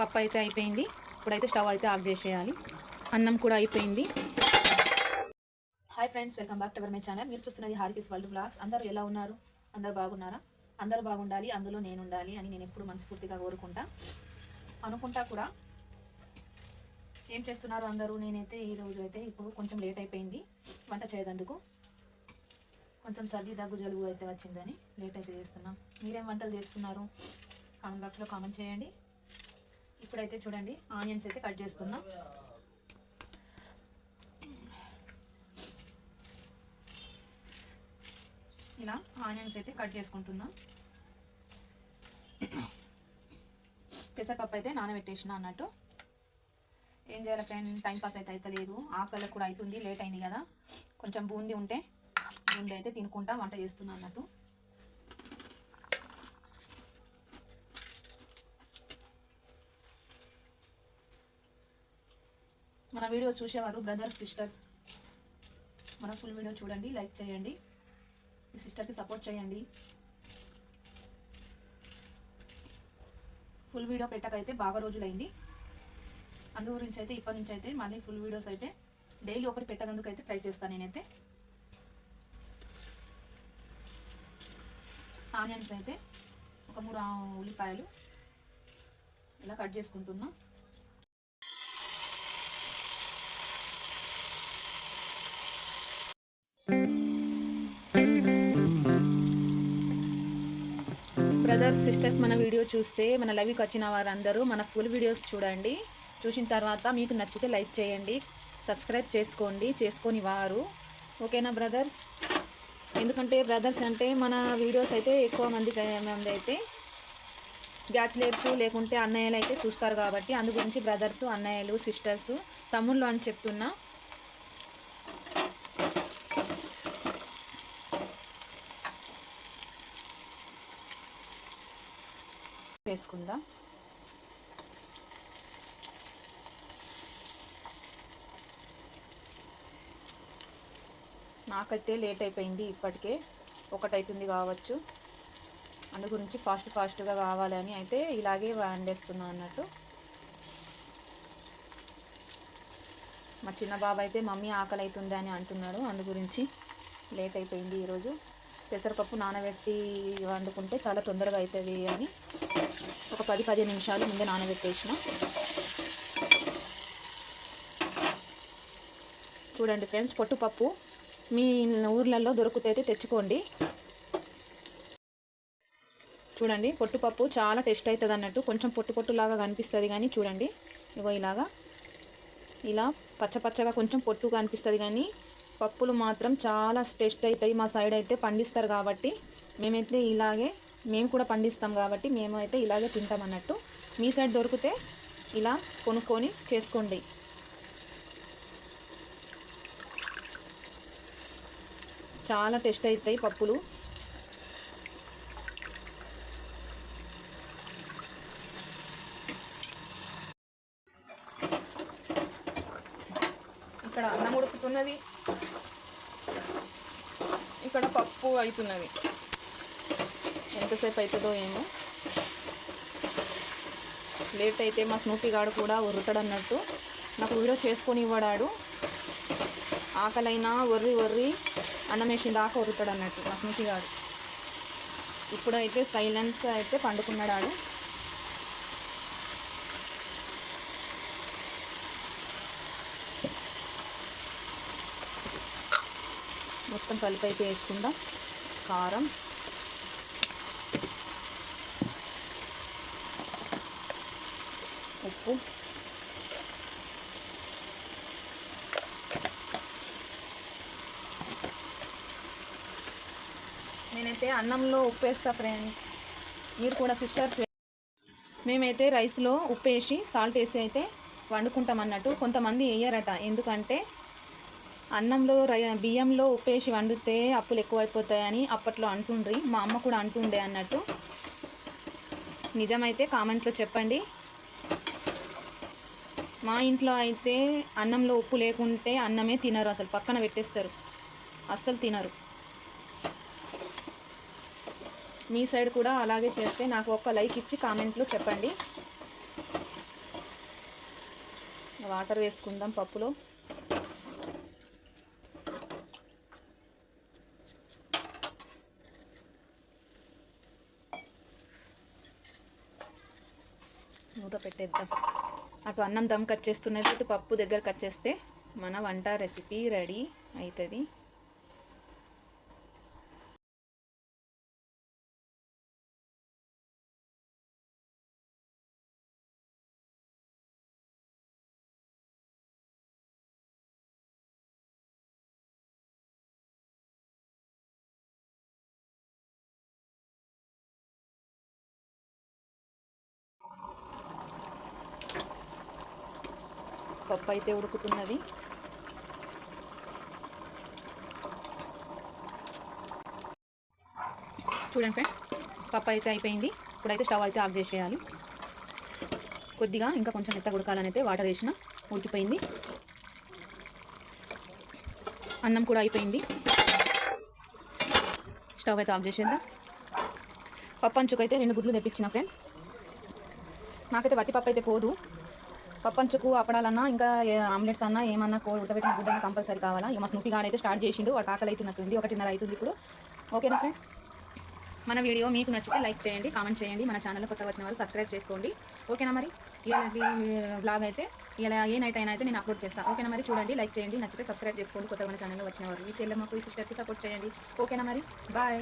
పప్పు అయితే అయిపోయింది. ఇప్పుడైతే స్టవ్ అయితే ఆఫ్ చేసేయాలి. అన్నం కూడా అయిపోయింది. Hi friends welcome back to our my channel. మీరు చూస్తున్నది హారికిస్ వరల్డ్ బ్లాగ్స్ అందరూ ఎలా ఉన్నారు? అందరూ బాగున్నారా? అందరూ బాగుండాలి అందులో నేను ఉండాలి అని నేను ఎప్పుడు మనస్ఫూర్తిగా కోరుకుంటా. అనుకుంటా కూడా ఏం చేస్తున్నారు అందరూ? నేనైతే ఈ రోజు అయితే ఇప్పుడు కొంచెం లేట్ అయిపోయింది వంట చేయదందుకు. కొంచెం సర్ది దగ్గు జలుబు అయితే వచ్చిందని లేట్ అయితే చేస్తున్నాం. మీరేం వంటలు చేస్తున్నారు? కామెంట్ బాక్స్లో కామెంట్ చేయండి. ఇప్పుడైతే చూడండి ఆనియన్స్ అయితే కట్ చేస్తున్నా. ఇలా ఆనియన్స్ అయితే కట్ చేసుకుంటున్నా. పెసరపప్పు అయితే నానబెట్టేసిన అన్నట్టు. ఏం చేయాలి ఫ్రెండ్ టైం పాస్ అయితే అయితే లేదు ఆకలి కూడా అవుతుంది లేట్ అయింది కదా. కొంచెం బూందీ ఉంటే బూందీ అయితే తినుకుంటా వంట చేస్తున్నా అన్నట్టు. మన వీడియో చూసేవారు బ్రదర్స్ సిస్టర్స్ మన ఫుల్ వీడియో చూడండి లైక్ చేయండి. మీ సిస్టర్కి సపోర్ట్ చేయండి. ఫుల్ వీడియో పెట్టకైతే బాగా రోజులైంది. అందు గురించి అయితే ఇప్పటి నుంచి అయితే మళ్ళీ ఫుల్ వీడియోస్ అయితే డైలీ ఒకటి పెట్టనందుకు అయితే ట్రై చేస్తాను నేనైతే. ఆనియన్స్ అయితే ఒక మూడు ఉల్లిపాయలు ఇలా కట్ చేసుకుంటున్నాను బ్రదర్స్ సిస్టర్స్ మన వీడియో చూస్తే మన లవ్కి వచ్చిన వారందరూ మన ఫుల్ వీడియోస్ చూడండి. చూసిన తర్వాత మీకు నచ్చితే లైక్ చేయండి సబ్స్క్రైబ్ చేసుకోండి చేసుకొని వారు. ఓకేనా బ్రదర్స్ ఎందుకంటే బ్రదర్స్ అంటే మన వీడియోస్ అయితే ఎక్కువ మంది మంది అయితే బ్యాచులర్స్ లేకుంటే అన్నయ్యలు అయితే చూస్తారు కాబట్టి అందు గురించి బ్రదర్స్ అన్నయ్యలు సిస్టర్స్ తమ్ముళ్ళు అని చెప్తున్నా. వేసుకుందాం. నాకైతే లేట్ అయిపోయింది ఇప్పటికే. ఒకటైతుంది కావచ్చు. అందు గురించి ఫాస్ట్ ఫాస్ట్గా కావాలని అయితే ఇలాగే వండేస్తున్నాను అన్నట్టు. మా చిన్న బాబు అయితే మమ్మీ ఆకలి అవుతుంది అని అంటున్నాడు. అందు గురించి లేట్ అయిపోయింది ఈరోజు. పెసరపప్పు నానబెట్టి వండుకుంటే చాలా తొందరగా అవుతుంది అని పది పదిహేను నిమిషాలు ముందే నానబెట్టేసిన. చూడండి ఫ్రెండ్స్ పొట్టుపప్పు మీ ఊర్లలో దొరుకుతైతే తెచ్చుకోండి. చూడండి పొట్టుపప్పు చాలా టేస్ట్ అవుతుంది అన్నట్టు కొంచెం పొట్టు పొట్టులాగా కనిపిస్తుంది కానీ చూడండి ఇగో ఇలాగా. ఇలా పచ్చ పచ్చగా కొంచెం పొట్టుగా అనిపిస్తుంది కానీ పప్పులు మాత్రం చాలా టేస్ట్ అవుతాయి. మా సైడ్ అయితే పండిస్తారు కాబట్టి మేమైతే ఇలాగే మేము కూడా పండిస్తాం కాబట్టి మేము అయితే ఇలాగే తింటాం అన్నట్టు. మీ సైడ్ దొరికితే ఇలా కొనుక్కొని చేసుకోండి. చాలా టేస్ట్ అవుతాయి పప్పులు. ఇక్కడ అన్నం ఉడుకుతున్నది. ఇక్కడ పప్పు అవుతున్నది ఎంతసేపు అవుతుందో ఏమో. లేట్ అయితే మా స్నూపీ గాడు కూడా ఉరుతాడు అన్నట్టు నాకు వీడియో చేసుకొని ఇవ్వడాడు. ఆకలైనా ఒర్రి ఒర్రి అన్నం వేసిన దాకా ఉరుతాడు అన్నట్టు మా స్నూపీ గాడు. ఇప్పుడైతే సైలెన్స్గా అయితే పండుకున్నాడు ఆడు మొత్తం కలిపి అయితే వేసుకుందాం. కారం. ఉప్పు నేనైతే అన్నంలో ఉప్పు వేస్తా ఫ్రెండ్స్ మీరు కూడా సిస్టర్స్ మేమైతే రైస్లో ఉప్పు వేసి సాల్ట్ వేసి అయితే వండుకుంటాం అన్నట్టు కొంతమంది వేయరట. ఎందుకంటే అన్నంలో రై బియ్యంలో వేసి వండితే అప్పులు ఎక్కువైపోతాయని అప్పట్లో అంటుండ్రి. మా అమ్మ కూడా అంటుండే అన్నట్టు. నిజమైతే కామెంట్లో చెప్పండి. మా ఇంట్లో అయితే అన్నంలో ఉప్పు లేకుంటే అన్నమే తినరు అసలు పక్కన పెట్టేస్తారు. అస్సలు తినరు. మీ సైడ్ కూడా అలాగే చేస్తే నాకు ఒక లైక్ ఇచ్చి కామెంట్లో చెప్పండి. వాటర్ వేసుకుందాం పప్పులో. మూత పెట్టేద్దాం. అటు అన్నం దమ్ కట్ చేస్తున్నది ఇటు పప్పు దగ్గర కట్ చేస్తే మన వంట రెసిపీ రెడీ అవుతుంది. పప్పు అయితే ఉడుకుతున్నది. చూడండి ఫ్రెండ్ పప్పు అయితే అయిపోయింది. ఇప్పుడైతే స్టవ్ అయితే ఆఫ్ చేసేయాలి. కొద్దిగా ఇంకా కొంచెం మెత్త ఉడకాలని అయితే వాటర్ వేసిన ఉడికిపోయింది. అన్నం కూడా అయిపోయింది. స్టవ్ అయితే ఆఫ్ చేసేద్దాం. పప్పు అంచుకైతే రెండు గుడ్లు తెప్పించిన ఫ్రెండ్స్. నాకైతే వట్టి పప్పు అయితే పోదు. పప్పంచుకు అప్పడాలన్నా ఇంకా ఆమ్లెట్స్ అన్నా ఏమన్నా కో ఉడకబెట్టిన గుడ్డ కంపల్సరీ కావాలా? ఇక మా స్నూపీ గాడ్ అయితే స్టార్ట్ చేసిండు వాడు ఆకలి అవుతున్నట్టుంది ఒకటిన్నర అవుతుంది ఇప్పుడు. ఓకేనా ఫ్రెండ్స్ మన వీడియో మీకు నచ్చితే లైక్ చేయండి కామెంట్ చేయండి మన ఛానల్లో కొత్త వచ్చిన వాళ్ళు సబ్స్క్రైబ్ చేసుకోండి. ఓకేనా మరి? ఇలాంటి బ్లాగ్ అయితే ఇలా ఏ నైట్ అయినా అయితే నేను అప్లోడ్ చేస్తాను ఓకేనా మరి? చూడండి లైక్ చేయండి నచ్చితే సబ్స్క్రైబ్ చేసుకోండి. కొత్త మన ఛానల్లో వచ్చిన వాళ్ళు మీ చెల్లెమ్మకు ఈ సిస్టర్కి సపోర్ట్ చేయండి. ఓకేనా మరి? బాయ్